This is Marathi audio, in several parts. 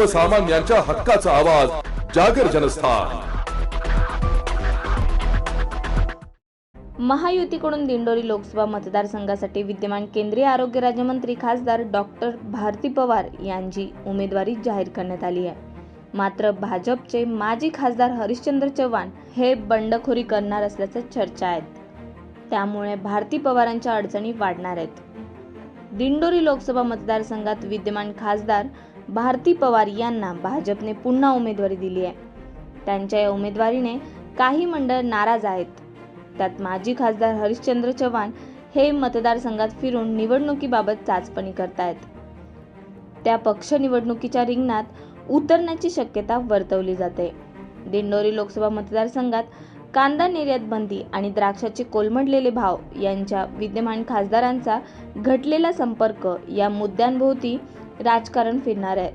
सर्वसामान्यांच्या हक्काचा आवाज जागर जनस्थान. महायुतीकडून दिंडोरी लोकसभा मतदारसंघासाठी विद्यमान केंद्रीय आरोग्य राज्यमंत्री खासदार डॉक्टर भारती पवार यांची उमेदवारी जाहीर करण्यात आली आहे. मात्र भाजपचे माजी खासदार हरिश्चंद्र चव्हाण हे बंडखोरी करणार असल्याच्या चर्चा आहेत. त्यामुळे भारती पवारांच्या अडचणी वाढणार आहेत. दिंडोरी लोकसभा मतदारसंघात विद्यमान खासदार भारती पवार यांना भाजपने पुन्हा उमेदवारी दिली आहे. त्यांच्या या उमेदवारीने काही मंडळ नाराज आहेत. त्यात माजी खासदार हरिश्चंद्र चव्हाण हे मतदारसंघात फिरून निवडणुकीबाबत चाचपणी करतायत. त्या पक्ष निवडणुकीच्या रिंगणात उतरण्याची शक्यता वर्तवली जाते. दिंडोरी लोकसभा मतदारसंघात कांदा निर्यात बंदी आणि द्राक्षाचे कोलमडलेले भाव यांच्या विद्यमान खासदारांचा घटलेला संपर्क या मुद्द्यांभोवती राजकारण फिरणार आहे.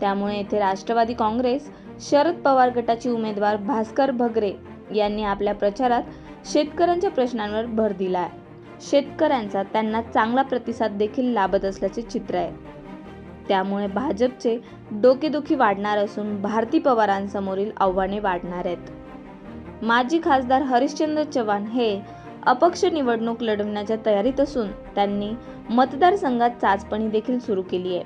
त्यामुळे येथे राष्ट्रवादी काँग्रेस शरद पवार गटाचे उमेदवार भास्कर भगरे यांनी आपल्या प्रचारात शेतकऱ्यांच्या प्रश्नांवर भर दिला आहे शेतकऱ्यांचा त्यांना चांगला प्रतिसाद देखील लाभत असल्याचे चित्र आहे. त्यामुळे भाजपचे डोकेदुखी वाढणार असून भारती पवारांसमोरील आव्हाने वाढणार आहेत. माजी खासदार हरिश्चंद्र चव्हाण हे अपक्ष निवडणूक लढवण्याच्या तयारीत असून त्यांनी मतदारसंघात चाचपणी देखील सुरू केली आहे.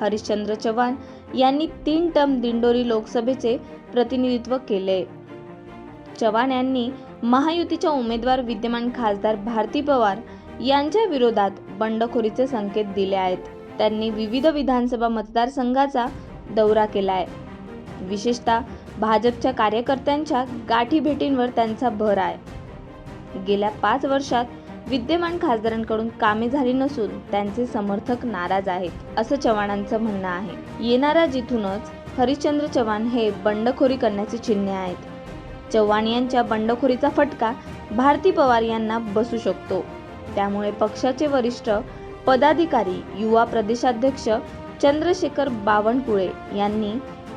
हरिश्चंद्र चव्हाण यांनी तीन टर्म दिंडोरी लोकसभेचे प्रतिनिधित्व केले. चव्हाण यांनी महायुतीच्या उमेदवार विद्यमान खासदार भारती पवार यांच्या विरोधात बंडखोरीचे संकेत दिले आहेत. त्यांनी विविध विधानसभा मतदारसंघाचा दौरा केला आहे. विशेषतः भाजपच्या कार्यकर्त्यांच्या गाठी भेटींवर त्यांचा भर आहे. गेल्या पाच वर्षात विद्यमान खासदारांकडून कामे झाली नसून त्यांचे समर्थक नाराज आहेत असं चव्हाणांचं म्हणणं आहे. येणाऱ्या जिथूनच हरिश्चंद्र चव्हाण हे बंडखोरी करण्याचे चिन्हे आहेत. चव्हाण यांच्या बंडखोरीचा फटका भारती पवार यांना बसू शकतो. त्यामुळे पक्षाचे वरिष्ठ पदाधिकारी युवा प्रदेशाध्यक्ष चंद्रशेखर बावनकुळे यांनी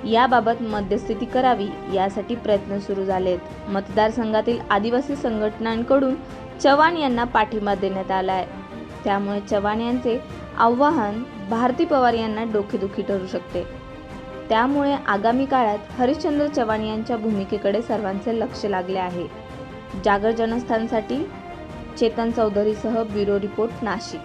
याबाबत मध्यस्थिती करावी यासाठी प्रयत्न सुरू झालेत. मतदारसंघातील आदिवासी संघटनांकडून चव्हाण यांना पाठिंबा देण्यात आला आहे त्यामुळे चव्हाण यांचे आव्हान भारती पवार यांना डोकेदुखी ठरू शकते. त्यामुळे आगामी काळात हरिश्चंद्र चव्हाण यांच्या भूमिकेकडे सर्वांचे लक्ष लागले आहे. जागर जनस्थानसाठी चेतन चौधरीसह ब्युरो रिपोर्ट नाशिक.